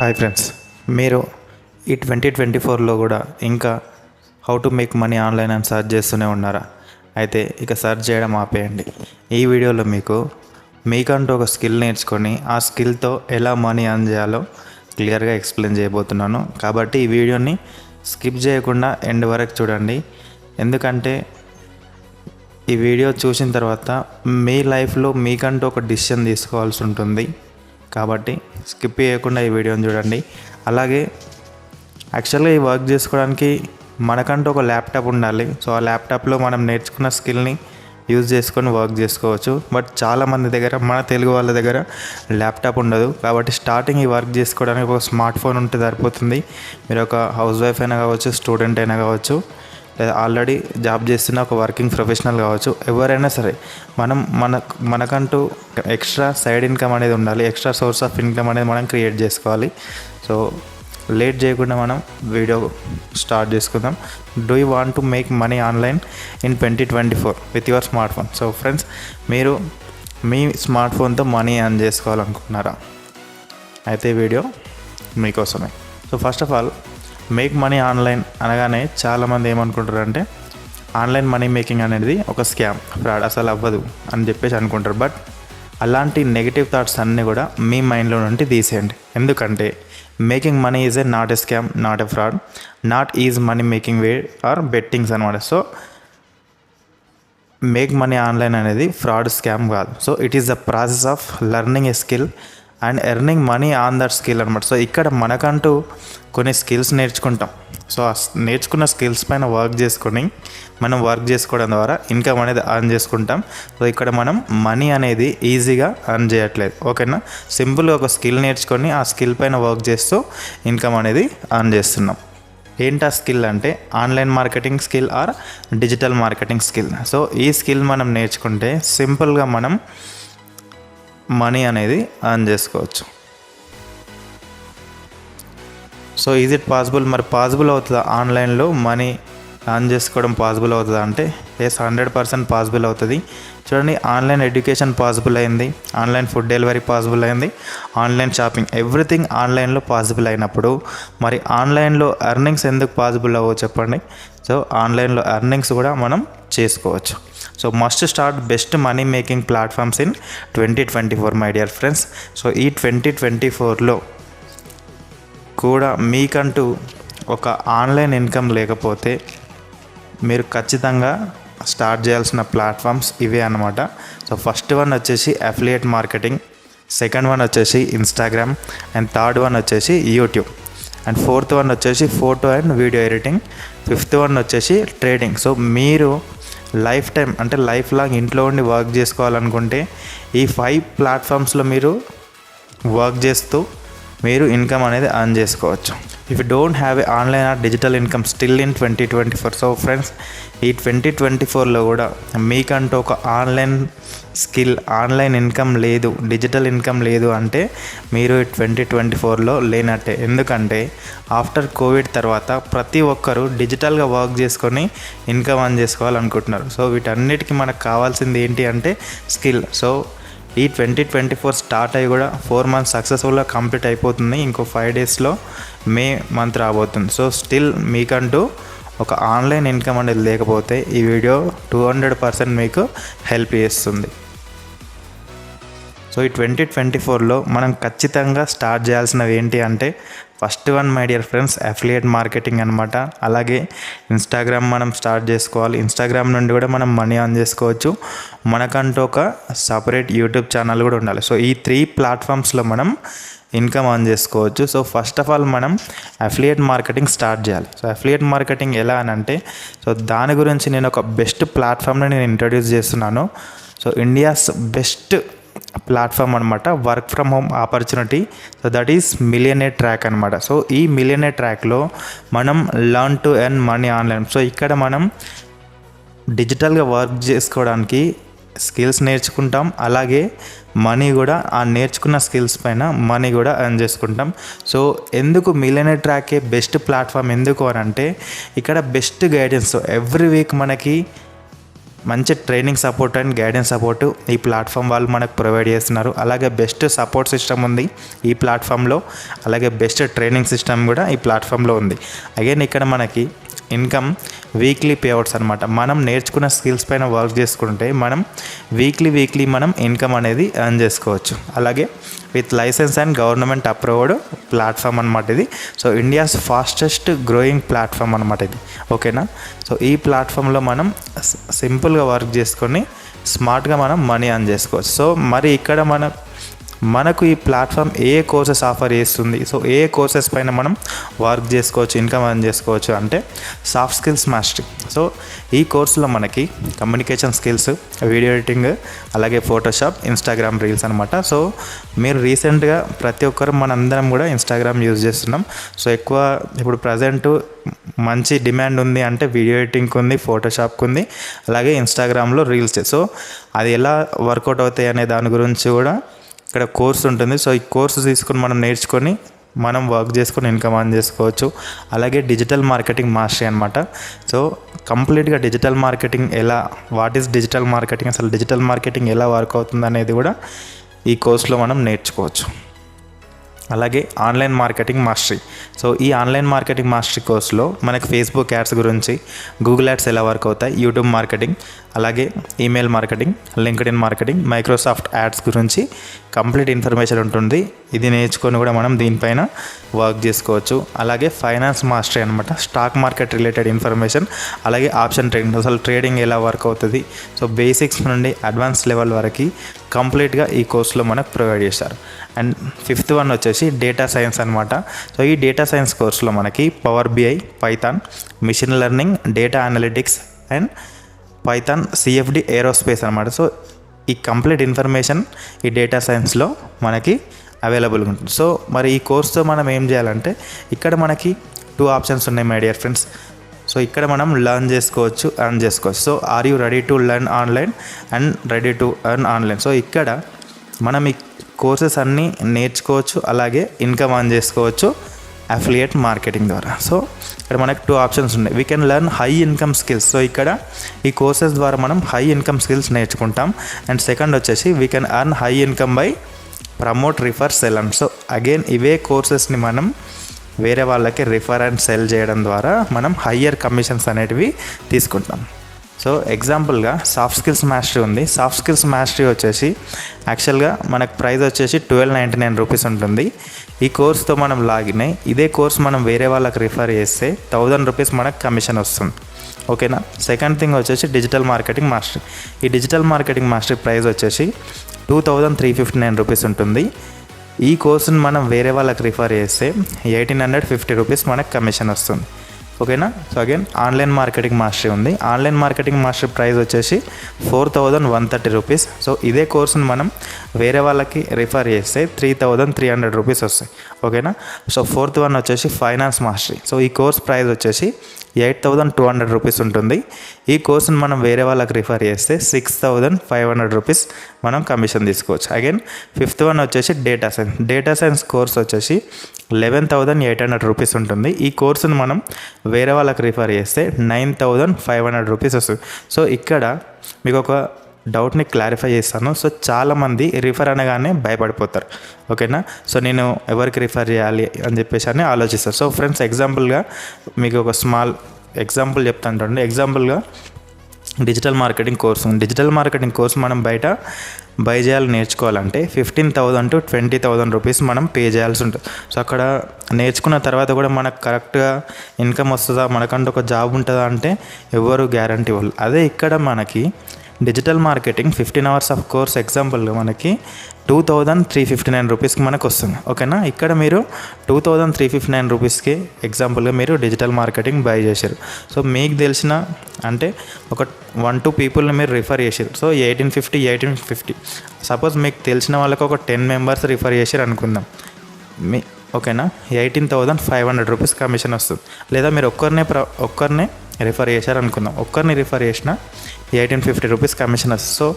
Hi friends. మీరు ఈ twenty twenty ఫోర్లో కూడా ఇంకా how to make money online అని సెర్చ్ చేస్తూనే ఉన్నారా? అయితే ఇక సర్చ్ చేయడం ఆపేయండి. ఈ వీడియోలో మీకు మీకంటూ ఒక స్కిల్ నేర్చుకొని ఆ స్కిల్తో ఎలా మనీ అర్న్ చేయాలో క్లియర్గా ఎక్స్ప్లెయిన్ చేయబోతున్నాను. కాబట్టి ఈ వీడియోని స్కిప్ చేయకుండా ఎండ్ వరకు చూడండి. ఎందుకంటే ఈ వీడియో చూసిన తర్వాత మీ లైఫ్లో మీకంటూ ఒక డిసిషన్ తీసుకోవాల్సి ఉంటుంది. కాబట్టి స్కిప్ చేయకుండా ఈ వీడియోని చూడండి. అలాగే యాక్చువల్గా ఈ వర్క్ చేసుకోవడానికి మనకంటూ ఒక ల్యాప్టాప్ ఉండాలి. సో ఆ ల్యాప్టాప్లో మనం నేర్చుకున్న స్కిల్ని యూజ్ చేసుకొని వర్క్ చేసుకోవచ్చు. బట్ చాలామంది దగ్గర మన తెలుగు వాళ్ళ దగ్గర ల్యాప్టాప్ ఉండదు. కాబట్టి స్టార్టింగ్ ఈ వర్క్ చేసుకోవడానికి ఒక స్మార్ట్ ఫోన్ ఉంటే సరిపోతుంది. మీరు ఒక హౌస్ వైఫ్ అయినా కావచ్చు స్టూడెంట్ అయినా కావచ్చు ఆల్రెడీ జాబ్ చేస్తున్న ఒక వర్కింగ్ ప్రొఫెషనల్ కావచ్చు ఎవరైనా సరే మనం మన మనకంటూ ఎక్స్ట్రా సైడ్ ఇన్కమ్ అనేది ఉండాలి ఎక్స్ట్రా సోర్స్ ఆఫ్ ఇన్కమ్ అనేది మనం క్రియేట్ చేసుకోవాలి. సో లేట్ చేయకుండా మనం వీడియో స్టార్ట్ చేసుకుందాం. Do you want to make money online in twenty twenty four with your smart phone so friends మీరు మీ స్మార్ట్ ఫోన్తో మనీ అర్న్ చేసుకోవాలనుకుంటున్నారా? అయితే వీడియో మీకోసమే. So first of all make money online అనగానే చాలామంది ఏమనుకుంటారు అంటే ఆన్లైన్ మనీ మేకింగ్ అనేది ఒక స్కామ్ ఫ్రాడ్ అసలు అవ్వదు అని చెప్పేసి అనుకుంటారు. బట్ అలాంటి నెగిటివ్ థాట్స్ అన్నీ కూడా మీ మైండ్లో నుండి తీసేయండి. ఎందుకంటే making money is a not a scam not a fraud not is money making way or bettings అనమాట సో మేక్ మనీ ఆన్లైన్ అనేది ఫ్రాడ్ స్కామ్ కాదు. So it is the process of learning a skill and earning money on that skill అనమాట so ఇక్కడ మనకంటూ కొన్ని skills నేర్చుకుంటాం. So ఆ నేర్చుకున్న స్కిల్స్ పైన వర్క్ చేసుకొని మనం వర్క్ చేసుకోవడం ద్వారా ఇన్కమ్ అనేది అర్న్ చేసుకుంటాం. సో ఇక్కడ మనం మనీ అనేది ఈజీగా అర్న్ చేయట్లేదు. ఓకేనా? సింపుల్గా ఒక స్కిల్ నేర్చుకొని ఆ స్కిల్ పైన వర్క్ చేస్తూ ఇన్కమ్ అనేది అర్న్ చేస్తున్నాం. ఏంటి ఆ స్కిల్ అంటే online marketing skill or digital marketing skill. So ఈ స్కిల్ మనం నేర్చుకుంటే సింపుల్గా మనం మనీ అనేది అర్న్ చేసుకోవచ్చు. సో ఈజ్ ఇట్ పాసిబుల్ మరి పాసిబుల్ అవుతుందా? ఆన్లైన్లో మనీ అర్న్ చేసుకోవడం పాసిబుల్ అవుతుందా? అంటే ఎస్ హండ్రెడ్ పర్సెంట్ పాసిబుల్ అవుతుంది. చూడండి ఆన్లైన్ ఎడ్యుకేషన్ పాసిబుల్ అయింది. ఆన్లైన్ ఫుడ్ డెలివరీ పాసిబుల్ అయింది. ఆన్లైన్ షాపింగ్ ఎవ్రీథింగ్ ఆన్లైన్లో పాసిబుల్ అయినప్పుడు. మరి ఆన్లైన్లో ఎర్నింగ్స్ ఎందుకు పాసిబుల్ అవ్వో చెప్పండి. సో ఆన్లైన్లో ఎర్నింగ్స్ కూడా మనం చేసుకోవచ్చు. So must start best money making platforms in twenty twenty four my dear friends. So ఈ ట్వంటీ ట్వంటీ ఫోర్లో కూడా మీకంటూ ఒక ఆన్లైన్ ఇన్కమ్ లేకపోతే మీరు ఖచ్చితంగా స్టార్ట్ చేయాల్సిన ప్లాట్ఫామ్స్ ఇవే అనమాట సో ఫస్ట్ వన్ వచ్చేసి అఫిలియేట్ మార్కెటింగ్ సెకండ్ వన్ వచ్చేసి ఇన్స్టాగ్రామ్ అండ్ థర్డ్ వన్ వచ్చేసి యూట్యూబ్ అండ్ ఫోర్త్ వన్ వచ్చేసి photo and video editing fifth one వచ్చేసి ట్రేడింగ్ సో మీరు లైఫ్ టైం అంటే లైఫ్ లాంగ్ ఇంట్లో ఉండి వర్క్ చేసుకోవాలనుకుంటే ఈ ఫైవ్ ప్లాట్ఫామ్స్లో మీరు వర్క్ చేస్తూ మీరు ఇన్కమ్ అనేది అర్న్ చేసుకోవచ్చు. If you don't have a online or digital income still in twenty twenty four so friends ఈ ట్వంటీ ట్వంటీ ఫోర్లో కూడా మీకంటూ ఒక ఆన్లైన్ స్కిల్ ఆన్లైన్ ఇన్కమ్ లేదు డిజిటల్ ఇన్కమ్ లేదు అంటే మీరు ట్వంటీ ట్వంటీ ఫోర్లో లేనట్టే. ఎందుకంటే ఆఫ్టర్ కోవిడ్ తర్వాత ప్రతి ఒక్కరూ డిజిటల్గా వర్క్ చేసుకొని ఇన్కమ్ అన్ చేసుకోవాలనుకుంటున్నారు. సో వీటన్నిటికీ మనకు కావాల్సింది ఏంటి అంటే స్కిల్. సో ఈ ట్వంటీ ట్వంటీ ఫోర్ స్టార్ట్ అయ్యి కూడా ఫోర్ మంత్స్ సక్సెస్ఫుల్గా కంప్లీట్ అయిపోతుంది. ఇంకో ఫైవ్ డేస్లో మే మంత్ రాబోతుంది. సో స్టిల్ మీకంటూ ఒక ఆన్లైన్ ఇన్కమ్ అనేది లేకపోతే ఈ వీడియో టూ హండ్రెడ్ పర్సెంట్ మీకు హెల్ప్ చేస్తుంది. సో ఈ ట్వంటీ ట్వంటీ ఫోర్లో మనం ఖచ్చితంగా స్టార్ట్ చేయాల్సినవి ఏంటి అంటే first one my dear friends affiliate marketing అనమాట అలాగే ఇన్స్టాగ్రామ్ మనం స్టార్ట్ చేసుకోవాలి. ఇన్స్టాగ్రామ్ నుండి కూడా మనం మనీ ఆన్ చేసుకోవచ్చు. మనకంటూ ఒక సపరేట్ యూట్యూబ్ ఛానల్ కూడా ఉండాలి. సో ఈ త్రీ ప్లాట్ఫామ్స్లో మనం ఇన్కమ్ ఆన్ చేసుకోవచ్చు. సో ఫస్ట్ ఆఫ్ ఆల్ మనం అఫిలియేట్ మార్కెటింగ్ స్టార్ట్ చేయాలి. సో అఫిలియేట్ మార్కెటింగ్ ఎలా అని అంటే సో దాని గురించి నేను ఒక బెస్ట్ ప్లాట్ఫామ్ని నేను ఇంట్రడ్యూస్ చేస్తున్నాను. సో ఇండియాస్ బెస్ట్ ప్లాట్ఫామ్ అనమాట work from home opportunity. So that is Millionaire Track అనమాట సో ఈ మిలియనే ట్రాక్లో మనం learn to earn money online so ఇక్కడ మనం డిజిటల్గా వర్క్ చేసుకోవడానికి స్కిల్స్ నేర్చుకుంటాం. అలాగే మనీ కూడా ఆ నేర్చుకున్న స్కిల్స్ పైన మనీ కూడా ఎర్న్ చేసుకుంటాం. సో ఎందుకు మిలియనే ట్రాకే బెస్ట్ ప్లాట్ఫామ్? ఎందుకు అని అంటే ఇక్కడ బెస్ట్ గైడెన్స్ ఎవ్రీ వీక్ మనకి మంచి training support and guidance support ఈ ప్లాట్ఫామ్ వాళ్ళు మనకు ప్రొవైడ్ చేస్తున్నారు. అలాగే బెస్ట్ సపోర్ట్ సిస్టమ్ ఉంది ఈ ప్లాట్ఫామ్లో అలాగే బెస్ట్ ట్రైనింగ్ సిస్టమ్ కూడా ఈ ప్లాట్ఫామ్లో ఉంది. అగైన్ ఇక్కడ మనకి ఇన్కమ్ వీక్లీ పేఅవుట్స్ అనమాట మనం నేర్చుకున్న స్కిల్స్ పైన వర్క్ చేసుకుంటే మనం వీక్లీ వీక్లీ మనం ఇన్కమ్ అనేది ఎర్న్ చేసుకోవచ్చు. అలాగే with license and government approved platform అనమాట ఇది. So India's fastest growing platform అనమాట ఇది. ఓకేనా? సో ఈ ప్లాట్ఫామ్లో మనం సింపుల్గా వర్క్ చేసుకొని స్మార్ట్గా మనం మనీ అర్న్ చేసుకోవచ్చు. సో మరి ఇక్కడ మన మనకు ఈ ప్లాట్ఫామ్ ఏ కోర్సెస్ ఆఫర్ చేస్తుంది? సో ఏ కోర్సెస్ పైన మనం వర్క్ చేసుకోవచ్చు ఇన్కమ్ అర్న్ చేసుకోవచ్చు అంటే సాఫ్ట్ స్కిల్స్ మాస్టరీ. సో ఈ కోర్సులో మనకి కమ్యూనికేషన్ స్కిల్స్ వీడియో ఎడిటింగ్ అలాగే ఫోటోషాప్ ఇన్స్టాగ్రామ్ రీల్స్ అనమాట సో మీరు రీసెంట్గా ప్రతి ఒక్కరు మనందరం కూడా ఇన్స్టాగ్రామ్ యూజ్ చేస్తున్నాం. సో ఎక్కువ ఇప్పుడు ప్రజెంట్ మంచి డిమాండ్ ఉంది అంటే వీడియో ఎడిటింగ్కి ఉంది ఫోటోషాప్కి ఉంది అలాగే ఇన్స్టాగ్రామ్లో రీల్స్. సో అది ఎలా వర్కౌట్ అవుతాయి అనే దాని గురించి కూడా ఇక్కడ కోర్స్ ఉంటుంది. సో ఈ కోర్సు తీసుకొని మనం నేర్చుకొని మనం వర్క్ చేసుకొని ఇన్కమ్ ఆన్ చేసుకోవచ్చు. అలాగే డిజిటల్ మార్కెటింగ్ మాస్టరీ అనమాట సో కంప్లీట్గా డిజిటల్ మార్కెటింగ్ ఎలా వాట్ ఈస్ డిజిటల్ మార్కెటింగ్ అసలు డిజిటల్ మార్కెటింగ్ ఎలా వర్క్ అవుతుంది అనేది కూడా ఈ కోర్సులో మనం నేర్చుకోవచ్చు. అలాగే ఆన్లైన్ మార్కెటింగ్ మాస్టరీ. సో ఈ ఆన్లైన్ మార్కెటింగ్ మాస్టరీ కోర్సులో మనకి ఫేస్బుక్ యాడ్స్ గురించి గూగుల్ యాడ్స్ ఎలా వర్క్ అవుతాయి యూట్యూబ్ మార్కెటింగ్ అలాగే email marketing LinkedIn marketing Microsoft ads గురించి కంప్లీట్ ఇన్ఫర్మేషన్ ఉంటుంది. ఇది నేర్చుకొని కూడా మనం దీనిపైన వర్క్ చేసుకోవచ్చు. అలాగే ఫైనాన్స్ మాస్టరీ అనమాట స్టాక్ మార్కెట్ రిలేటెడ్ ఇన్ఫర్మేషన్ అలాగే ఆప్షన్ ట్రేడింగ్ అసలు ట్రేడింగ్ ఎలా వర్క్ అవుతుంది. సో బేసిక్స్ నుండి అడ్వాన్స్ లెవెల్ వరకు కంప్లీట్గా ఈ కోర్సులో మనకు ప్రొవైడ్ చేశారు. అండ్ ఫిఫ్త్ వన్ వచ్చేసి డేటా సైన్స్ అనమాట సో ఈ డేటా సైన్స్ కోర్సులో మనకి Power BI Python machine learning data analytics and Python CFD aerospace అనమాట సో ఈ కంప్లీట్ ఇన్ఫర్మేషన్ ఈ డేటా సైన్స్లో మనకి అవైలబుల్గా ఉంటుంది. సో మరి ఈ కోర్స్తో మనం ఏం చేయాలంటే ఇక్కడ మనకి టూ ఆప్షన్స్ ఉన్నాయి మై డియర్ ఫ్రెండ్స్ సో ఇక్కడ మనం లర్న్ చేసుకోవచ్చు అర్న్ చేసుకోవచ్చు. So are you ready to learn online and ready to earn online so ఇక్కడ మనం ఈ కోర్సెస్ అన్నీ నేర్చుకోవచ్చు అలాగే ఇన్కమ్ ఆన్ చేసుకోవచ్చు అఫిలియేట్ మార్కెటింగ్ ద్వారా. సో ఇక్కడ మనకు టూ ఆప్షన్స్ ఉన్నాయి. We can learn high income skills so ఇక్కడ ఈ కోర్సెస్ ద్వారా మనం హై ఇన్కమ్ స్కిల్స్ నేర్చుకుంటాం. అండ్ సెకండ్ వచ్చేసి we can earn high income by promote refer sell and so again ఇవే కోర్సెస్ని మనం వేరే వాళ్ళకి రిఫర్ అండ్ సెల్ చేయడం ద్వారా మనం హయ్యర్ కమిషన్స్ అనేటివి తీసుకుంటాం. సో ఎగ్జాంపుల్గా సాఫ్ట్ స్కిల్స్ మాస్టరీ ఉంది. సాఫ్ట్ స్కిల్స్ మాస్టరీ వచ్చేసి యాక్చువల్గా మనకు ప్రైస్ వచ్చేసి ట్వెల్వ్ నైంటీ నైన్ రూపీస్ ఉంటుంది. ఈ కోర్స్తో మనం లాగిన్ అయ్యి ఇదే కోర్స్ మనం వేరే వాళ్ళకి రిఫర్ చేస్తే థౌజండ్ రూపీస్ మనకు కమిషన్ వస్తుంది. ఓకేనా సెకండ్ థింగ్ వచ్చేసి డిజిటల్ మార్కెటింగ్ మాస్టరీ ఈ డిజిటల్ మార్కెటింగ్ మాస్టరీ ప్రైస్ వచ్చేసి two thousand three fifty nine rupees ఉంటుంది. ఈ కోర్సుని మనం వేరే వాళ్ళకి రిఫర్ చేస్తే ఎయిటీన్ హండ్రెడ్ ఫిఫ్టీ రూపీస్ మనకు కమిషన్ వస్తుంది. ఓకేనా? So again online marketing mastery ఉంది. ఆన్లైన్ మార్కెటింగ్ మాస్టరీ ప్రైస్ వచ్చేసి four thousand one thirty rupees so ఇదే కోర్సుని మనం వేరే వాళ్ళకి రిఫర్ చేస్తే three thousand three hundred rupees వస్తాయి. ఓకేనా? సో ఫోర్త్ వన్ వచ్చేసి ఫైనాన్స్ మాస్టరీ సో ఈ కోర్స్ ప్రైస్ వచ్చేసి eight thousand two hundred rupees ఉంటుంది. ఈ కోర్సుని మనం వేరే వాళ్ళకి రిఫర్ చేస్తే six thousand five hundred rupees మనం కమిషన్ తీసుకోవచ్చు. అగైన్ ఫిఫ్త్ వన్ వచ్చేసి data science data science course వచ్చేసి eleven thousand eight hundred rupees ఉంటుంది. ఈ కోర్సును మనం వేరే వాళ్ళకి రిఫర్ చేస్తే nine thousand five hundred rupees వస్తుంది. సో ఇక్కడ మీకు ఒక డౌట్ని క్లారిఫై చేస్తాను. సో చాలామంది రిఫర్ అనగానే భయపడిపోతారు. ఓకేనా సో నేను ఎవరికి రిఫర్ చేయాలి అని చెప్పేసి అని ఆలోచిస్తారు సో ఫ్రెండ్స్ ఎగ్జాంపుల్గా మీకు ఒక స్మాల్ ఎగ్జాంపుల్ చెప్తాను చూడండి. ఎగ్జాంపుల్గా digital marketing course digital marketing course మనం బయట బై చేయాలి నేర్చుకోవాలంటే fifteen thousand to twenty thousand rupees మనం పే చేయాల్సి ఉంటుంది. సో అక్కడ నేర్చుకున్న తర్వాత కూడా మనకు కరెక్ట్గా ఇన్కమ్ వస్తుందా? మనకంటూ ఒక జాబ్ ఉంటుందా అంటే ఎవరు గ్యారంటీ వాళ్ళు అదే ఇక్కడ మనకి digital marketing fifteen hours of course example మనకి two thousand three fifty nine రూపీస్కి మనకు వస్తుంది ఓకేనా? ఇక్కడ మీరు two thousand three fifty nine రూపీస్కి ఎగ్జాంపుల్గా మీరు డిజిటల్ మార్కెటింగ్ బై చేశారు. సో మీకు తెలిసిన అంటే ఒక వన్ టూ పీపుల్ని మీరు రిఫర్ చేశారు. So eighteen fifty eighteen fifty suppose మీకు తెలిసిన వాళ్ళకి ఒక టెన్ మెంబర్స్ రిఫర్ చేశారు అనుకుందాం. మీ ఓకేనా? Eighteen thousand five hundred rupees commission వస్తుంది. లేదా మీరు ఒక్కరినే ప్ర ఒక్కరినే రిఫర్ చేశారు అనుకుందాం. ఒక్కరిని రిఫర్ చేసిన ఎయిటీన్ ఫిఫ్టీ రూపీస్ కమిషన్ వస్తుంది. సో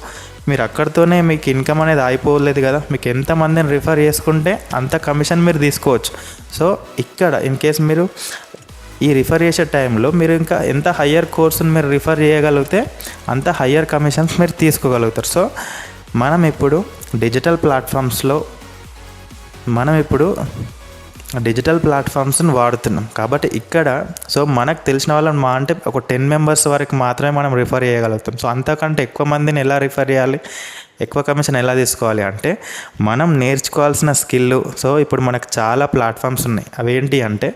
మీరు అక్కడితోనే మీకు ఇన్కమ్ అనేది ఆగిపోలేదు కదా మీకు ఎంతమందిని రిఫర్ చేసుకుంటే అంత కమిషన్ మీరు తీసుకోవచ్చు. సో ఇక్కడ ఇన్ కేస్ మీరు ఈ రిఫర్ చేసే టైంలో మీరు ఇంకా ఎంత హయ్యర్ కోర్సుని మీరు రిఫర్ చేయగలిగితే అంత హయ్యర్ కమిషన్స్ మీరు తీసుకోగలుగుతారు. సో మనం ఇప్పుడు డిజిటల్ ప్లాట్ఫామ్స్లో మనం ఇప్పుడు డిజిటల్ ప్లాట్ఫామ్స్ని వాడుతున్నాం. కాబట్టి ఇక్కడ సో మనకు తెలిసిన వాళ్ళని మా అంటే ఒక టెన్ మెంబర్స్ వరకు మాత్రమే మనం రిఫర్ చేయగలుగుతాం. సో అంతకంటే ఎక్కువ మందిని ఎలా రిఫర్ చేయాలి? ఎక్కువ కమిషన్ ఎలా తీసుకోవాలి అంటే మనం నేర్చుకోవాల్సిన స్కిల్ సో ఇప్పుడు మనకు చాలా ప్లాట్ఫామ్స్ ఉన్నాయి. అవి ఏంటి అంటే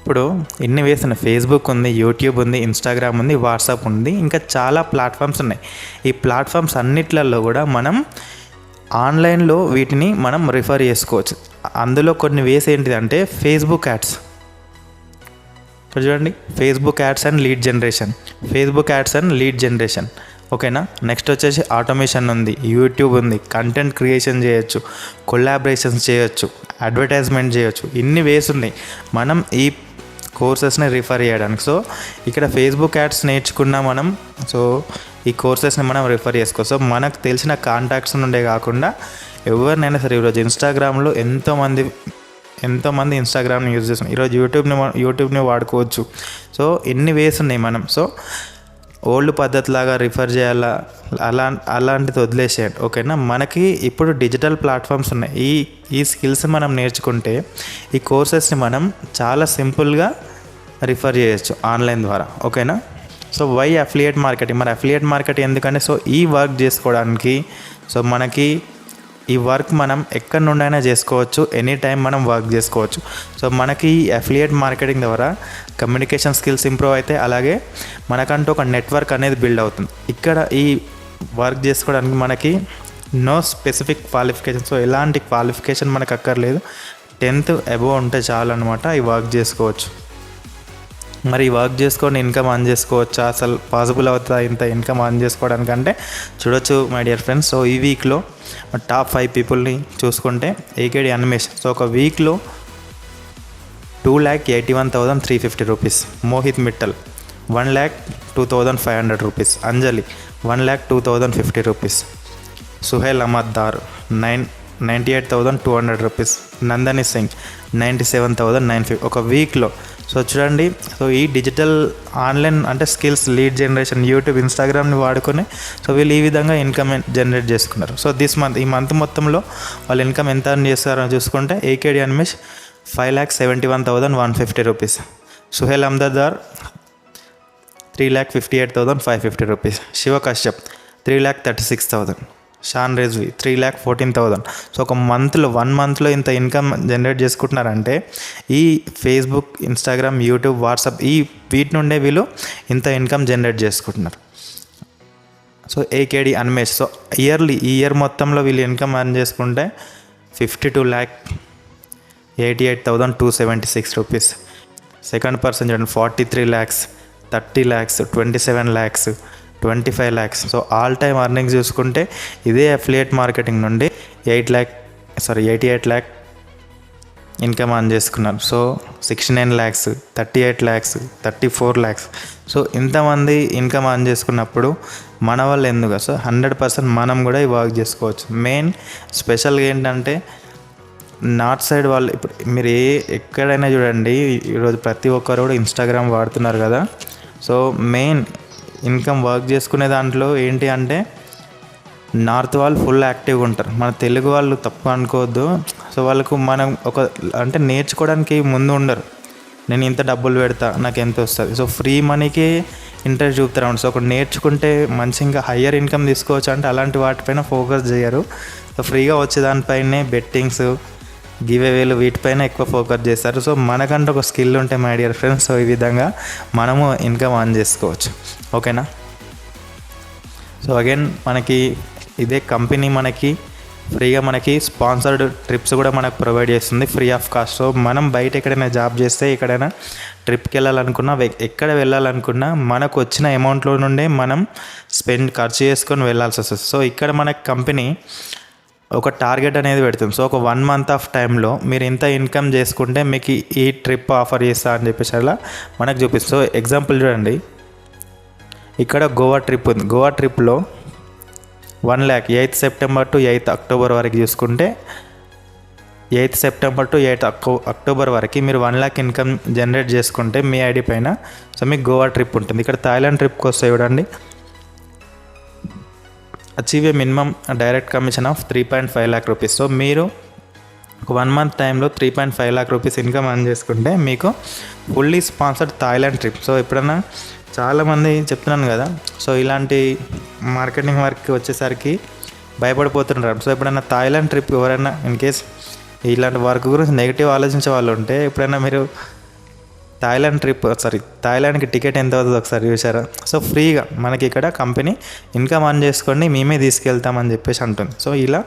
ఇప్పుడు ఇన్ని వేసిన ఫేస్బుక్ ఉంది యూట్యూబ్ ఉంది ఇన్స్టాగ్రామ్ ఉంది వాట్సాప్ ఉంది ఇంకా చాలా ప్లాట్ఫామ్స్ ఉన్నాయి. ఈ ప్లాట్ఫామ్స్ అన్నిట్లలో కూడా మనం ఆన్లైన్లో వీటిని మనం రిఫర్ చేసుకోవచ్చు. అందులో కొన్ని వేస్ ఏంటిదంటే ఫేస్బుక్ యాడ్స్. చూడండి Facebook ads and lead generation. Facebook ads and lead generation. ఓకేనా? నెక్స్ట్ వచ్చేసి ఆటోమేషన్ ఉంది యూట్యూబ్ ఉంది కంటెంట్ క్రియేషన్ చేయొచ్చు కొలాబరేషన్స్ చేయొచ్చు అడ్వర్టైజ్మెంట్ చేయొచ్చు. ఇన్ని వేస్ ఉన్నాయి. మనం ఈ కోర్సెస్ని రిఫర్ చేయడానికి. సో ఇక్కడ ఫేస్బుక్ యాడ్స్ నేర్చుకున్నా మనం సో ఈ కోర్సెస్ని మనం రిఫర్ చేసుకోవచ్చు సో మనకు తెలిసిన కాంటాక్ట్స్ నుండే కాకుండా ఎవరినైనా సరే ఈరోజు ఇన్స్టాగ్రామ్లో ఎంతోమంది ఎంతోమంది ఇన్స్టాగ్రామ్ని యూజ్ చేస్తున్నాం ఈరోజు యూట్యూబ్ని యూట్యూబ్ని వాడుకోవచ్చు. సో ఎన్ని వేస్ ఉన్నాయి మనం? సో ఓల్డ్ పద్ధతిలాగా రిఫర్ చేయాలా? అలా అలాంటిది వదిలేసేయండి ఓకేనా? మనకి ఇప్పుడు డిజిటల్ ప్లాట్ఫామ్స్ ఉన్నాయి. ఈ ఈ స్కిల్స్ మనం నేర్చుకుంటే ఈ కోర్సెస్ని మనం చాలా సింపుల్గా రిఫర్ చేయొచ్చు ఆన్లైన్ ద్వారా ఓకేనా? సో వై అఫిలియేట్ మార్కెటింగ్ మరి అఫిలియేట్ మార్కెటింగ్ ఎందుకంటే సో ఈ వర్క్ చేసుకోవడానికి సో మనకి ఈ వర్క్ మనం ఎక్కడి నుండైనా చేసుకోవచ్చు ఎనీ టైం మనం వర్క్ చేసుకోవచ్చు. సో మనకి ఈ అఫిలియేట్ మార్కెటింగ్ ద్వారా కమ్యూనికేషన్ స్కిల్స్ ఇంప్రూవ్ అయితే అలాగే మనకంటూ ఒక నెట్వర్క్ అనేది బిల్డ్ అవుతుంది. ఇక్కడ ఈ వర్క్ చేసుకోవడానికి మనకి నో స్పెసిఫిక్ క్వాలిఫికేషన్. సో ఎలాంటి క్వాలిఫికేషన్ మనకు అక్కర్లేదు. టెన్త్ అబోవ్ ఉంటే చాలు అనమాట ఈ వర్క్ చేసుకోవచ్చు. మరి వర్క్ చేసుకొని ఇన్కమ్ ఆన్ చేసుకోవచ్చా? అసలు పాసిబుల్ అవుతుందా ఇంత ఇన్కమ్ ఆన్ చేసుకోవడానికంటే చూడొచ్చు మై డియర్ ఫ్రెండ్స్ సో ఈ వీక్లో టాప్ ఫైవ్ పీపుల్ని చూసుకుంటే ఏకేడి అనిమేషన్ సో ఒక వీక్లో two lakh eighty one thousand three fifty rupees Mohit Mittal one lakh two thousand five hundred rupees Anjali one lakh two thousand fifty rupees Suhel Ahmad Dar nine ninety eight thousand two hundred rupees Nandini Singh ninety seven thousand nine fifty ఒక వీక్లో so చూడండి so ఈ digital online అంటే skills lead generation YouTube ఇన్స్టాగ్రామ్ని వాడుకొని so వీళ్ళు ఈ విధంగా ఇన్కమ్ జనరేట్ చేసుకున్నారు. సో దిస్ మంత్ ఈ మంత్ మొత్తంలో వాళ్ళు ఇన్కమ్ ఎంత earn చేస్తారో చూసుకుంటే ఏకేడి Anmish five lakh seventy one thousand one fifty rupees Suhail అహ్మదార్ three lakh fifty eight thousand five fifty rupees Shiva Kashyap three lakh thirty six thousand Shan Rizvi three lakh fourteen thousand so ఒక మంత్లో one మంత్లో ఇంత income generate చేసుకుంటున్నారంటే ఈ Facebook Instagram YouTube WhatsApp ఈ వీటి నుండే వీళ్ళు ఇంత ఇన్కమ్ జనరేట్ చేసుకుంటున్నారు. సో ఏకేడి అన్మేష్ సో ఇయర్లీ ఈ ఇయర్ మొత్తంలో వీళ్ళు ఇన్కమ్ అర్న్ చేసుకుంటే fifty two lakh eighty eight thousand two seventy six rupees. Second person చూడండి forty three lakhs thirty lakhs twenty seven lakhs. Twenty five lakhs. So all time earnings చూసుకుంటే ఇదే affiliate marketing నుండి eight lakh sorry eighty eight lakh income earn చేసుకున్నారు. So sixty nine lakhs thirty eight lakhs thirty four lakhs so ఇంతమంది income earn చేసుకున్నప్పుడు మన వాళ్ళు ఎందుకు? So hundred percent మనం కూడా ఈ వర్క్ చేసుకోవచ్చు. మెయిన్ స్పెషల్గా ఏంటంటే నార్త్ సైడ్ వాళ్ళు ఇప్పుడు మీరు ఏ ఎక్కడైనా చూడండి ఈరోజు ప్రతి ఒక్కరు కూడా ఇన్స్టాగ్రామ్ వాడుతున్నారు కదా. సో మెయిన్ ఇన్కమ్ వర్క్ చేసుకునే దాంట్లో ఏంటి అంటే నార్త్ వాళ్ళు ఫుల్ యాక్టివ్గా ఉంటారు. మన తెలుగు వాళ్ళు తప్పు అనుకోవద్దు. సో వాళ్ళకు మనం ఒక అంటే నేర్చుకోవడానికి ముందు ఉండరు. నేను ఇంత డబ్బులు పెడతా నాకు ఎంత వస్తుంది? సో ఫ్రీ మనీకి ఇంట్రెస్ట్ చూపుతారు సో ఒక నేర్చుకుంటే మంచి ఇంకా హయ్యర్ ఇన్కమ్ తీసుకోవచ్చు అంటే అలాంటి వాటిపైన ఫోకస్ చేయరు. సో ఫ్రీగా వచ్చే దానిపైనే బెట్టింగ్స్ గివేవేలు వీటిపైన ఎక్కువ ఫోకస్ చేస్తారు. సో మనకంటే ఒక స్కిల్ ఉంటే మై డియర్ ఫ్రెండ్స్ సో ఈ విధంగా మనము ఇన్కమ్ ఆన్ చేసుకోవచ్చు. ఓకేనా? సో అగైన్ మనకి ఇదే కంపెనీ మనకి ఫ్రీగా మనకి స్పాన్సర్డ్ ట్రిప్స్ కూడా మనకు ప్రొవైడ్ చేస్తుంది ఫ్రీ ఆఫ్ కాస్ట్. సో మనం బయట ఎక్కడైనా జాబ్ చేస్తే ఎక్కడైనా ట్రిప్కి వెళ్ళాలనుకున్నా ఎక్కడ వెళ్ళాలనుకున్నా మనకు వచ్చిన అమౌంట్లో నుండే మనం స్పెండ్ ఖర్చు చేసుకొని వెళ్ళాల్సి వస్తుంది. సో ఇక్కడ మనకి కంపెనీ ఒక టార్గెట్ అనేది పెడుతుంది. సో ఒక వన్ మంత్ ఆఫ్ టైంలో మీరు ఇంత ఇన్కమ్ చేసుకుంటే మీకు ఈ ట్రిప్ ఆఫర్ చేస్తా అని చెప్పేసి అలా మనకు చూపిస్తుంది. సో ఎగ్జాంపుల్ చూడండి. ఇక్కడ గోవా ట్రిప్ ఉంది. గోవా ట్రిప్లో one lakh eighth September to eighth October వరకు చూసుకుంటే eighth September to eighth October October వరకు మీరు వన్ ల్యాక్ ఇన్కమ్ జనరేట్ చేసుకుంటే మీ ఐడి పైన సో మీకు గోవా ట్రిప్ ఉంటుంది. ఇక్కడ థాయిలాండ్ ట్రిప్కి వస్తే చూడండి. Achieve a minimum direct commission of three point five lakh rupees. So మీరు వన్ మంత్ టైంలో three point five lakh rupees income earn చేసుకుంటే మీకు fully sponsored Thailand trip. So ఎప్పుడన్నా చాలామంది చెప్తున్నాను కదా. సో ఇలాంటి మార్కెటింగ్ వర్క్ వచ్చేసరికి భయపడిపోతుంటారు సో ఎప్పుడైనా థాయిలాండ్ ట్రిప్ ఎవరైనా ఇన్ కేస్ ఇలాంటి వర్క్ గురించి నెగిటివ్ ఆలోచించే వాళ్ళు ఉంటే ఎప్పుడైనా మీరు థాయిలాండ్ ట్రిప్ సారీ థాయిలాండ్కి టికెట్ ఎంత అవుతుందో ఒకసారి చూసారా సో ఫ్రీగా మనకి ఇక్కడ కంపెనీ ఇన్కమ్ ఆన్ చేసుకోండి మేమే తీసుకెళ్తామని చెప్పేసి అంటుంది. సో ఇలా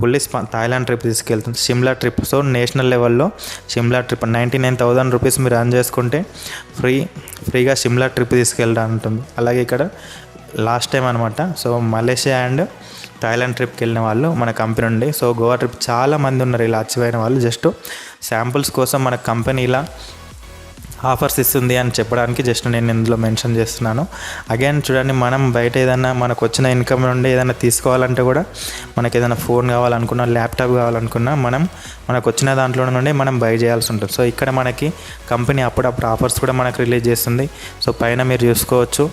ఫుల్లీ థాయిలాండ్ ట్రిప్ తీసుకెళ్తుంది సిమ్లా ట్రిప్. సో నేషనల్ లెవెల్లో Shimla trip. Ninety nine thousand rupees మీరు రన్ చేసుకుంటే ఫ్రీ ఫ్రీగా సిమ్లా ట్రిప్ తీసుకెళ్ళడం ఉంటుంది అలాగే ఇక్కడ లాస్ట్ టైం అనమాట సో మలేషియా అండ్ థాయిలాండ్ ట్రిప్కి వెళ్ళిన వాళ్ళు మన కంపెనీ ఉండి సో గోవా ట్రిప్ చాలా మంది ఉన్నారు. ఇలా అచ్చిపోయిన అయిన వాళ్ళు. జస్ట్ శాంపుల్స్ కోసం మన కంపెనీ ఇలా ఆఫర్స్ ఇస్తుంది అని చెప్పడానికి జస్ట్ నేను ఇందులో మెన్షన్ చేస్తున్నాను. అగైన్ చూడండి మనం బయట ఏదైనా మనకు వచ్చిన ఇన్కమ్ నుండి ఏదైనా తీసుకోవాలంటే కూడా మనకి ఏదైనా ఫోన్ కావాలనుకున్నా ల్యాప్టాప్ కావాలనుకున్నా మనం మనకు వచ్చిన దాంట్లో నుండి మనం బై చేయాల్సి ఉంటుంది. సో ఇక్కడ మనకి కంపెనీ అప్పుడప్పుడు ఆఫర్స్ కూడా మనకు రిలీజ్ చేస్తుంది. సో పైన మీరు చూసుకోవచ్చు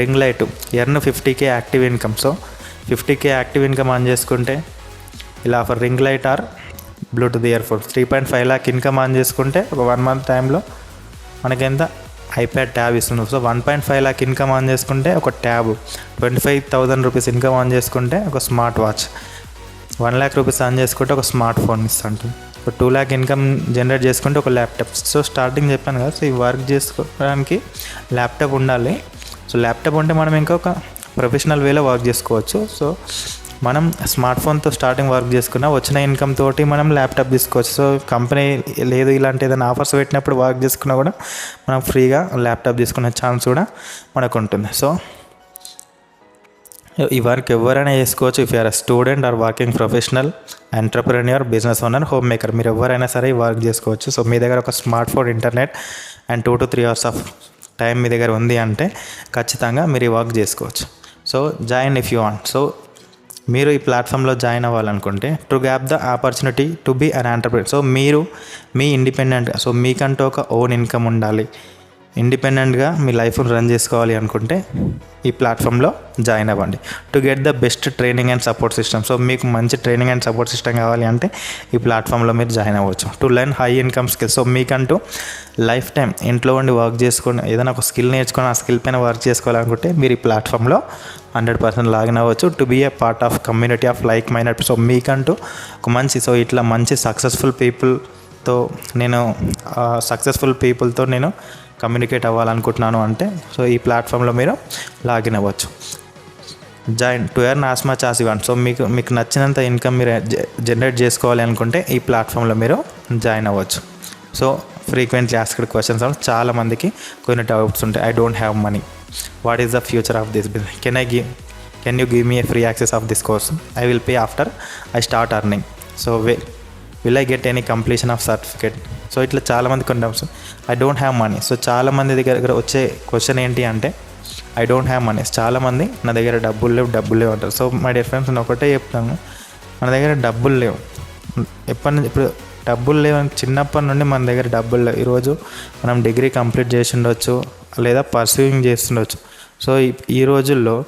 ring light earn fifty K active income. So fifty K active income earn చేసుకుంటే ఇలా offer ring light or Bluetooth earphones. Three point five lakh income earn చేసుకుంటే ఒక వన్ మంత్ టైంలో మనకి ఎంత? ఐప్యాడ్ ట్యాబ్ ఇస్తుంది. So one point five lakh income earn చేసుకుంటే ఒక tab. Twenty five thousand rupees income earn చేసుకుంటే ఒక smart watch. One lakh rupees earn చేసుకుంటే ఒక స్మార్ట్ ఫోన్ ఇస్తుంటుంది ఒక టూ ల్యాక్ ఇన్కమ్ జనరేట్ చేసుకుంటే ఒక ల్యాప్టాప్. సో స్టార్టింగ్ చెప్పాను కదా సో ఈ వర్క్ చేసుకోవడానికి ల్యాప్టాప్ ఉండాలి. సో ల్యాప్టాప్ ఉంటే మనం ఇంకొక ప్రొఫెషనల్ వేలో వర్క్ చేసుకోవచ్చు. సో మనం స్మార్ట్ ఫోన్తో స్టార్టింగ్ వర్క్ చేసుకున్న వచ్చిన ఇన్కమ్ తోటి మనం ల్యాప్టాప్ తీసుకోవచ్చు. సో కంపెనీ లేదు ఇలాంటి ఏదైనా ఆఫర్స్ పెట్టినప్పుడు వర్క్ చేసుకున్నా కూడా మనం ఫ్రీగా ల్యాప్టాప్ తీసుకునే ఛాన్స్ కూడా మనకు ఉంటుంది సో ఈ వర్క్ ఎవరైనా చేసుకోవచ్చు. If you're student or working professional entrepreneur business owner homemaker మీరు ఎవరైనా సరే ఈ వర్క్ చేసుకోవచ్చు. సో మీ దగ్గర ఒక smart phone internet and two to three hours of time మీ దగ్గర ఉంది అంటే ఖచ్చితంగా మీరు ఈ వర్క్ చేసుకోవచ్చు. So join if you want. So మీరు ఈ ప్లాట్ఫామ్లో జాయిన్ అవ్వాలనుకుంటే to grab the opportunity to be an entrepreneur so మీరు మీ ఇండిపెండెంట్గా సో మీకంటూ ఒక ఓన్ ఇన్కమ్ ఉండాలి. ఇండిపెండెంట్గా మీ లైఫ్ను రన్ చేసుకోవాలి అనుకుంటే ఈ ప్లాట్ఫామ్లో జాయిన్ అవ్వండి. To get the best training and support system. So మీకు మంచి ట్రైనింగ్ అండ్ సపోర్ట్ సిస్టమ్ కావాలి అంటే ఈ ప్లాట్ఫామ్లో మీరు జాయిన్ అవ్వచ్చు. To learn high income skills. So మీకంటూ లైఫ్ టైం ఇంట్లో ఉండి వర్క్ చేసుకొని ఏదైనా ఒక స్కిల్ నేర్చుకొని ఆ స్కిల్ పైన వర్క్ చేసుకోవాలనుకుంటే మీరు ఈ ప్లాట్ఫామ్లో హండ్రెడ్ పర్సెంట్ లాగిన్ అవ్వచ్చు. To be a part of community of like minded so మీకంటూ ఒక మంచి సో ఇట్లా మంచి సక్సెస్ఫుల్ పీపుల్తో నేను సక్సెస్ఫుల్ పీపుల్తో నేను కమ్యూనికేట్ అవ్వాలనుకుంటున్నాను అంటే సో ఈ ప్లాట్ఫామ్లో మీరు లాగిన్ అవ్వచ్చు. Join to earn as much as ఇవ్వండి సో మీకు మీకు నచ్చినంత ఇన్కమ్ మీరు జనరేట్ చేసుకోవాలి అనుకుంటే ఈ ప్లాట్ఫామ్లో మీరు జాయిన్ అవ్వచ్చు. సో ఫ్రీక్వెంట్లీ ఆస్క్డ్ క్వశ్చన్స్ చాలా మందికి కొన్ని డౌట్స్ ఉంటాయి. I don't have money what is the future of this business can I give can you give me a free access of this course I will pay after I start earning so way will I get any completion of certificate so ఇట్లా చాలామంది కొన్ని. Doubts I don't have money so చాలామంది దగ్గర దగ్గర వచ్చే question ఏంటి అంటే I don't have money చాలామంది నా దగ్గర డబ్బులు లేవు డబ్బులు లేవు అంటారు. సో మై డియర్ ఫ్రెండ్స్ నేను ఒకటే చెప్తాను. మన దగ్గర డబ్బులు లేవు. ఎప్పటి నుంచి ఇప్పుడు డబ్బులు లేవు అని చిన్నప్పటి నుండి మన దగ్గర డబ్బులు లేవు. ఈరోజు మనం డిగ్రీ కంప్లీట్ చేసి ఉండొచ్చు లేదా పర్సూయింగ్ చేస్తుండొచ్చు సో ఈ- ఈ రోజుల్లో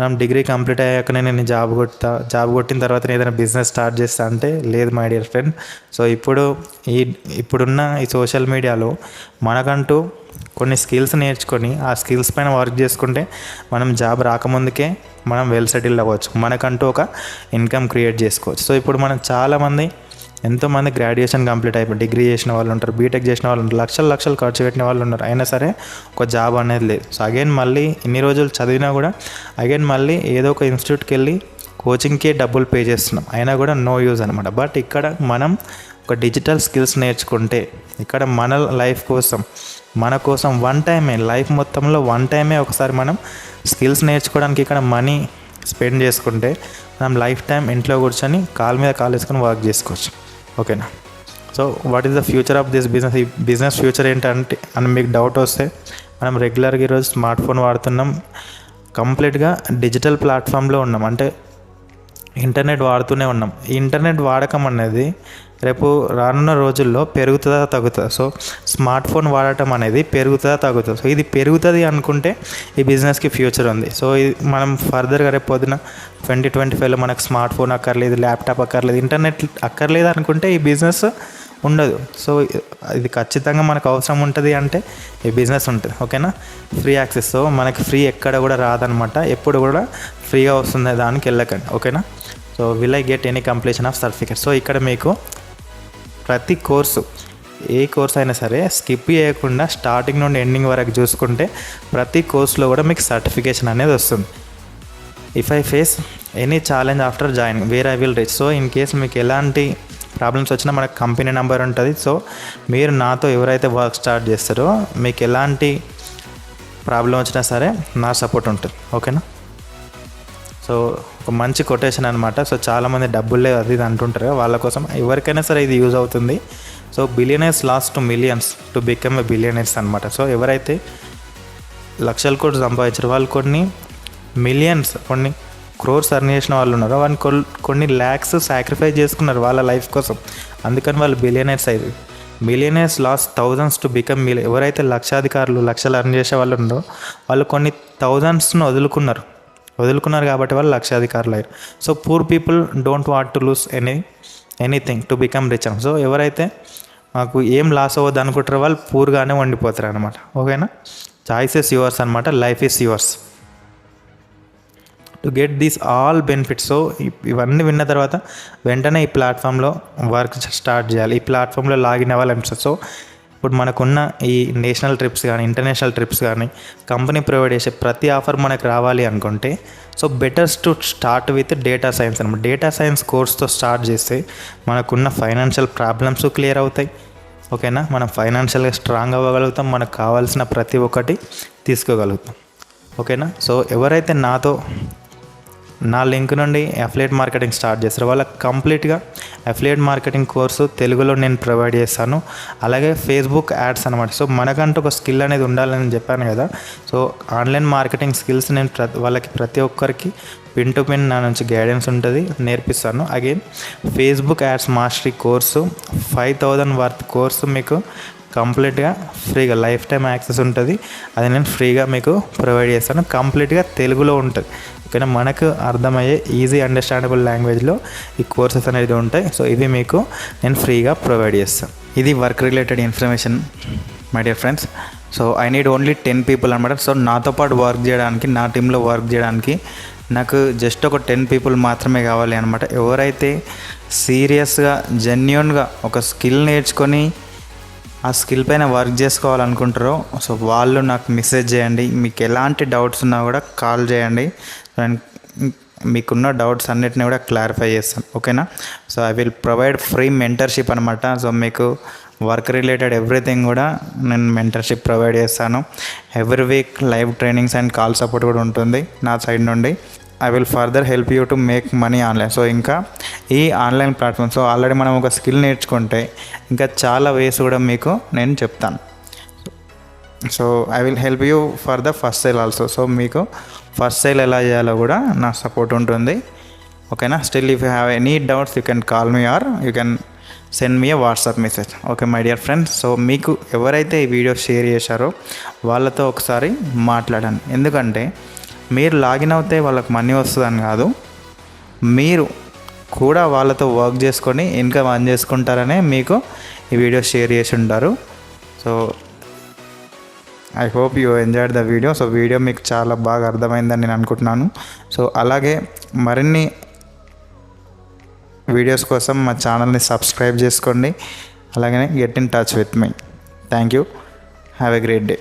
మనం డిగ్రీ కంప్లీట్ అయ్యాకనే నేను జాబ్ కొట్టా జాబ్ కొట్టిన తర్వాత నేను ఏదైనా బిజినెస్ స్టార్ట్ చేస్తా అంటే లేదు మై డియర్ ఫ్రెండ్. సో ఇప్పుడు ఈ ఇప్పుడున్న ఈ సోషల్ మీడియాలో మనకంటూ కొన్ని స్కిల్స్ నేర్చుకొని ఆ స్కిల్స్ పైన వర్క్ చేసుకుంటే మనం జాబ్ రాకముందుకే మనం వెల్ సెటిల్ అవ్వచ్చు. మనకంటూ ఒక ఇన్కమ్ క్రియేట్ చేసుకోవచ్చు. సో ఇప్పుడు మనం చాలామంది ఎంతోమంది గ్రాడ్యుయేషన్ కంప్లీట్ అయిపోయి డిగ్రీ చేసిన వాళ్ళు ఉంటారు బీటెక్ చేసిన వాళ్ళు ఉంటారు లక్షలు లక్షలు ఖర్చు పెట్టిన వాళ్ళు ఉన్నారు. అయినా సరే ఒక జాబ్ అనేది లేదు. సో అగైన్ మళ్ళీ ఇన్ని రోజులు చదివినా కూడా అగైన్ మళ్ళీ ఏదో ఒక ఇన్స్టిట్యూట్కి వెళ్ళి కోచింగ్కే డబ్బులు పే చేస్తున్నాం. అయినా కూడా నో యూజ్ అనమాట బట్ ఇక్కడ మనం ఒక డిజిటల్ స్కిల్స్ నేర్చుకుంటే ఇక్కడ మన లైఫ్ కోసం మన కోసం వన్ టైమే లైఫ్ మొత్తంలో వన్ టైమే ఒకసారి మనం స్కిల్స్ నేర్చుకోవడానికి ఇక్కడ మనీ స్పెండ్ చేసుకుంటే మనం లైఫ్ టైం ఇంట్లో కూర్చొని కాలు మీద కాలు వేసుకొని వర్క్ చేసుకోవచ్చు. ఓకేనా? So what is the future of this business ఈ బిజినెస్ ఫ్యూచర్ ఏంటంటే అని మీకు డౌట్ వస్తే మనం రెగ్యులర్గా ఈరోజు స్మార్ట్ ఫోన్ వాడుతున్నాం. కంప్లీట్గా డిజిటల్ ప్లాట్ఫామ్లో ఉన్నాం. అంటే ఇంటర్నెట్ వాడుతూనే ఉన్నాం. ఈ ఇంటర్నెట్ వాడకం అనేది రేపు రానున్న రోజుల్లో పెరుగుతుందా తగ్గుతుందా? సో స్మార్ట్ ఫోన్ వాడటం అనేది పెరుగుతుందా తగ్గుతుందా? సో ఇది పెరుగుతుంది అనుకుంటే ఈ బిజినెస్కి ఫ్యూచర్ ఉంది. సో ఇది మనం ఫర్దర్గా రేపు పొద్దున ట్వంటీ ట్వంటీ ఫైవ్లో మనకు స్మార్ట్ ఫోన్ అక్కర్లేదు ల్యాప్టాప్ అక్కర్లేదు ఇంటర్నెట్ అక్కర్లేదు అనుకుంటే ఈ బిజినెస్ ఉండదు. సో ఇది ఖచ్చితంగా మనకు అవసరం ఉంటుంది అంటే ఈ బిజినెస్ ఉంటుంది. ఓకేనా? Free access. సో మనకి ఫ్రీ ఎక్కడ కూడా రాదనమాట. ఎప్పుడు కూడా ఫ్రీగా వస్తుంది దానికి వెళ్ళకండి. ఓకేనా? So will I get any completion of certificate so ఇక్కడ మీకు ప్రతి కోర్సు ఏ కోర్స్ అయినా సరే స్కిప్ చేయకుండా స్టార్టింగ్ నుండి ఎండింగ్ వరకు చూసుకుంటే ప్రతి కోర్సులో కూడా మీకు సర్టిఫికేషన్ అనేది వస్తుంది. If I face any challenge after joining where I will reach so in case మీకు ఎలాంటి ప్రాబ్లమ్స్ వచ్చినా మనకు కంపెనీ నెంబర్ ఉంటుంది. సో మీరు నాతో ఎవరైతే వర్క్ స్టార్ట్ చేస్తారో మీకు ఎలాంటి ప్రాబ్లం వచ్చినా సరే నా సపోర్ట్ ఉంటుంది. ఓకేనా సో ఒక మంచి కొటేషన్ అనమాట సో చాలామంది డబ్బులే అది ఇది అంటుంటారు. వాళ్ళ కోసం ఎవరికైనా సరే ఇది యూజ్ అవుతుంది. So billionaires lost to millions to become a billionaires అనమాట సో ఎవరైతే లక్షల కోట్లు సంపాదించారు వాళ్ళు కొన్ని మిలియన్స్ కొన్ని క్రోర్స్ అర్న్ చేసిన వాళ్ళు ఉన్నారు వాళ్ళు కొన్ని ల్యాక్స్ సాక్రిఫైస్ చేసుకున్నారు వాళ్ళ లైఫ్ కోసం. అందుకని వాళ్ళు బిలియనర్స్ అయ్యారు. Millionaires loss thousands to become మిలియ ఎవరైతే లక్షాధికారులు లక్షలు అర్న్ చేసే వాళ్ళు ఉన్నారో వాళ్ళు కొన్ని థౌజండ్స్ను వదులుకున్నారు. వదులుకున్నారు కాబట్టి వాళ్ళు లక్షాధికారులు అయ్యారు so poor people don't want to lose any anything to become rich so ఎవరైతే మాకు ఏం లాస్ అవ్వద్దు అనుకుంటారో వాళ్ళు పూర్గానే వండిపోతారు అనమాట ఓకేనా చాయిసెస్ యువర్స్ అనమాట life is yours to get these all benefits so ఇవన్నీ విన్న తర్వాత వెంటనే ఈ ప్లాట్ఫామ్లో వర్క్ స్టార్ట్ చేయాలి. ఈ ప్లాట్ఫామ్లో లాగిన్ అవ్వాలి సో ఇప్పుడు మనకున్న ఈ నేషనల్ ట్రిప్స్ కానీ ఇంటర్నేషనల్ ట్రిప్స్ కానీ కంపెనీ ప్రొవైడ్ చేసే ప్రతి ఆఫర్ మనకు రావాలి అనుకుంటే so better's to start with data science అనమాట డేటా సైన్స్ కోర్స్తో స్టార్ట్ చేస్తే మనకున్న ఫైనాన్షియల్ ప్రాబ్లమ్స్ క్లియర్ అవుతాయి. ఓకేనా? మనం ఫైనాన్షియల్గా స్ట్రాంగ్ అవ్వగలుగుతాం. మనకు కావాల్సిన ప్రతి ఒక్కటి తీసుకోగలుగుతాం. ఓకేనా? సో ఎవరైతే నాతో నా లింక్ నుండి అఫిలియేట్ మార్కెటింగ్ స్టార్ట్ చేస్తారు. వాళ్ళకి కంప్లీట్గా అఫిలియేట్ మార్కెటింగ్ కోర్సు తెలుగులో నేను ప్రొవైడ్ చేస్తాను. అలాగే ఫేస్బుక్ యాడ్స్ అనమాట సో మనకంటూ ఒక స్కిల్ అనేది ఉండాలని చెప్పాను కదా. సో ఆన్లైన్ మార్కెటింగ్ స్కిల్స్ నేను ప్రతి వాళ్ళకి ప్రతి ఒక్కరికి పిన్ టు పిన్ నా నుంచి గైడెన్స్ ఉంటుంది నేర్పిస్తాను. Again Facebook ads mastery course five thousand worth course మీకు కంప్లీట్గా ఫ్రీగా లైఫ్ టైం యాక్సెస్ ఉంటుంది. అది నేను ఫ్రీగా మీకు ప్రొవైడ్ చేస్తాను. కంప్లీట్గా తెలుగులో ఉంటుంది. ఓకేనా? మనకు అర్థమయ్యే ఈజీ అండర్స్టాండబుల్ లాంగ్వేజ్లో ఈ కోర్సెస్ అనేది ఉంటాయి. సో ఇవి మీకు నేను ఫ్రీగా ప్రొవైడ్ చేస్తాను. ఇది work related information my dear friends. So I need only ten people అనమాట సో నాతో పాటు వర్క్ చేయడానికి నా టీంలో వర్క్ చేయడానికి నాకు జస్ట్ ఒక టెన్ పీపుల్ మాత్రమే కావాలి అనమాట ఎవరైతే సీరియస్గా జెన్యున్గా ఒక స్కిల్ నేర్చుకొని ఆ స్కిల్ పైన వర్క్ చేసుకోవాలనుకుంటారో సో వాళ్ళు నాకు మెసేజ్ చేయండి. మీకు ఎలాంటి డౌట్స్ ఉన్నా కూడా కాల్ చేయండి. నేను మీకున్న డౌట్స్ అన్నిటిని కూడా క్లారిఫై చేస్తాను. ఓకేనా? So I will provide free mentorship అనమాట సో మీకు వర్క్ రిలేటెడ్ ఎవ్రీథింగ్ కూడా నేను మెంటర్షిప్ ప్రొవైడ్ చేస్తాను. Every week live trainings and call support కూడా ఉంటుంది నా సైడ్ నుండి. I will further help you to make money online so ఇంకా ఈ ఆన్లైన్ ప్లాట్ఫామ్ సో ఆల్రెడీ మనం ఒక స్కిల్ నేర్చుకుంటే ఇంకా చాలా వేస్ కూడా మీకు నేను చెప్తాను. So I will help you for the first sale also so మీకు ఫస్ట్ సేల్ ఎలా చేయాలో కూడా నా సపోర్ట్ ఉంటుంది. ఓకేనా still if you have any doubts you can call me or you can send me WhatsApp message okay my dear friends so మీకు ఎవరైతే ఈ వీడియో షేర్ చేశారో వాళ్ళతో ఒకసారి మాట్లాడండి. ఎందుకంటే మీరు లాగిన్ అవుతే వాళ్ళకి మనీ వస్తుందని కాదు మీరు కూడా వాళ్ళతో వర్క్ చేసుకొని ఇన్కమ్ అర్న్ చేసుకుంటారనే మీకు ఈ వీడియో షేర్ చేసి ఉంటారు. So I hope you enjoyed the video so video మీకు చాలా బాగా అర్థమైందని నేను అనుకుంటున్నాను. సో అలాగే మరిన్ని వీడియోస్ కోసం మా ఛానల్ని సబ్స్క్రైబ్ చేసుకోండి. అలాగే get in touch with me thank you have a great day